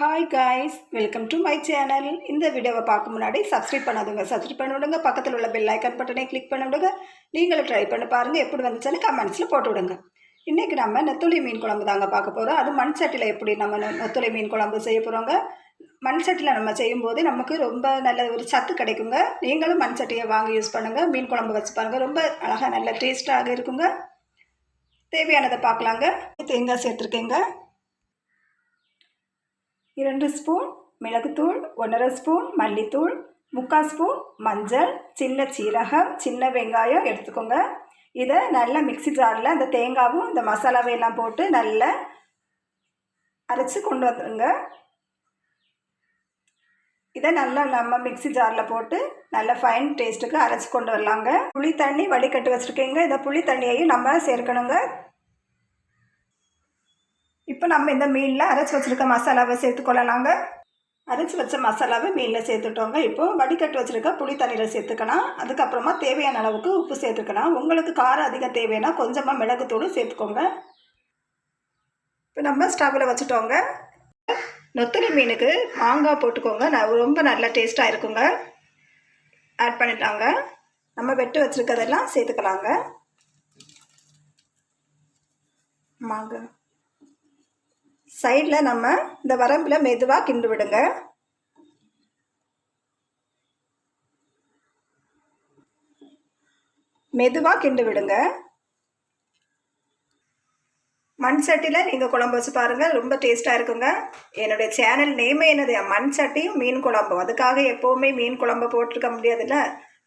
Hi guys welcome to my channel இந்த வீடியோவை பார்க்க முன்னாடி சப்ஸ்கிரைப் பண்ணாதுங்க சப்ஸ்கிரைப் பண்ணி விடுங்க பக்கத்தில் உள்ள பெல் ஐக்கன் பட்டனை கிளிக் பண்ணி விடுங்க நீங்களும் ட்ரை பண்ணி பாருங்கள் எப்படி வந்துச்சுன்னு கமெண்ட்ஸில் போட்டு விடுங்க இன்றைக்கி நம்ம நெத்துளி மீன் குழம்பு தாங்க பார்க்க போகிறோம் அது மண் சட்டியில் எப்படி நம்ம நெத்துளி மீன் குழம்பு செய்ய போகிறோங்க மண் சட்டியில் நம்ம செய்யும்போது நமக்கு ரொம்ப நல்ல ஒரு சத்து கிடைக்குங்க. நீங்களும் மண் சட்டியை வாங்கி யூஸ் பண்ணுங்கள் மீன் குழம்பு வச்சு பாருங்கள் ரொம்ப அழகாக நல்ல டேஸ்ட்டாக இருக்குங்க. தேவையானதை பார்க்கலாங்க. தேங்காய் சேர்த்துருக்கேங்க. இரண்டு ஸ்பூன் மிளகுத்தூள் ஒன்றரை ஸ்பூன் மல்லித்தூள் முக்கால் ஸ்பூன் மஞ்சள் சின்ன சீரகம் சின்ன வெங்காயம் எடுத்துக்கோங்க. இதை நல்லா மிக்ஸி ஜாரில் அந்த தேங்காவும் இந்த மசாலாவையெல்லாம் போட்டு நல்லா அரைச்சி கொண்டு வந்துடுங்க இதை நல்லா நம்ம மிக்ஸி ஜாரில் போட்டு நல்லா ஃபைன் டேஸ்ட்டுக்கு அரைச்சி கொண்டு வரலாங்க. புளி தண்ணி வடிகட்டு வச்சுருக்கீங்க. இந்த புளி தண்ணியையும் நம்ம சேர்க்கணுங்க. இப்போ நம்ம இந்த மீனில் அரைச்சி வச்சுருக்க மசாலாவை சேர்த்துக்கொள்ளலாங்க அரைச்சி வச்ச மசாலாவை மீனில் சேர்த்துட்டோங்க. இப்போ வடிகட்டு வச்சுருக்க புளி தண்ணியில் சேர்த்துக்கலாம். அதுக்கப்புறமா தேவையான அளவுக்கு உப்பு சேர்த்துக்கலாம். உங்களுக்கு காரம் அதிகம் தேவைன்னா கொஞ்சமாக மிளகுத்தூள் சேர்த்துக்கோங்க. இப்போ நம்ம ஸ்டவ்வில் வச்சுட்டோங்க. நொத்தலி மீனுக்கு மாங்காய் போட்டுக்கோங்க. ரொம்ப நல்ல டேஸ்ட்டாக இருக்குங்க. ஆட் பண்ணிட்டாங்க. நம்ம வெட்டு வச்சுருக்கதெல்லாம் சேர்த்துக்கலாங்க. மாங்காய். சைடில் நம்ம இந்த வரம்பில் மெதுவாக கிண்டு விடுங்க. மெதுவாக கிண்டு விடுங்க. மண் சட்டியில் நீங்கள் குழம்பு வச்சு பாருங்கள் ரொம்ப டேஸ்ட்டாக இருக்குங்க. என்னுடைய சேனல் நேமே என்னது? மண் சட்டியும் மீன் குழம்பு. அதுக்காக எப்போவுமே மீன் குழம்பு போட்டிருக்க முடியாதுல்ல?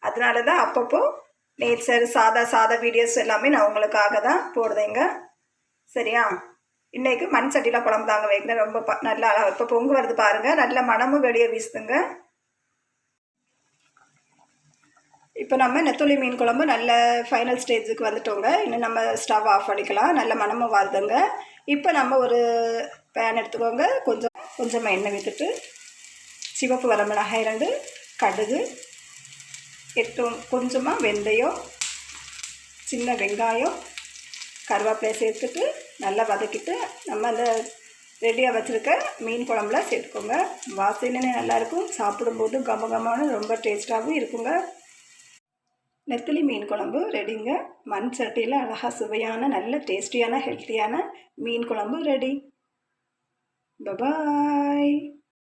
அதனால தான் அப்பப்போ நேச்சர் சாதா சாதா வீடியோஸ் எல்லாமே நான் உங்களுக்காக தான் போடுதேங்க சரியா? இன்னைக்கு மண் சட்டியில் குழம்பு தாங்க வைக்கிறேன். ரொம்ப ப நல்லா இப்போ பொங்கு வருது பாருங்கள் நல்ல மனமும் வெளியே வீசுதுங்க. இப்போ நம்ம நெத்துளி மீன் குழம்பு நல்ல ஃபைனல் ஸ்டேஜுக்கு வந்துட்டோங்க. இன்னும் நம்ம ஸ்டவ் ஆஃப் பண்ணிக்கலாம். நல்ல மனமும் வருதுங்க. இப்போ நம்ம ஒரு பேன் எடுத்துக்கோங்க. கொஞ்சம் கொஞ்சமாக எண்ணெய் விட்டுட்டு சிவப்பு வரமிளகாய் ரெண்டு கடுகு எட்டு கொஞ்சமாக வெந்தயம் சின்ன வெங்காயம் கருவேப்பிலையை சேர்த்துட்டு நல்லா வதக்கிட்டு நம்ம அந்த ரெடியாக வச்சுருக்க மீன் குழம்புல சேர்த்துக்கோங்க. வாசனைனே நல்லாயிருக்கும் சாப்பிடும்போது கம கமான ரொம்ப டேஸ்ட்டாகவும் இருக்குங்க. நெத்திலி மீன் குழம்பு ரெடிங்க. மண் சட்டியில் அழகாக சுவையான நல்ல டேஸ்டியான ஹெல்த்தியான மீன் குழம்பு ரெடி. பபாய்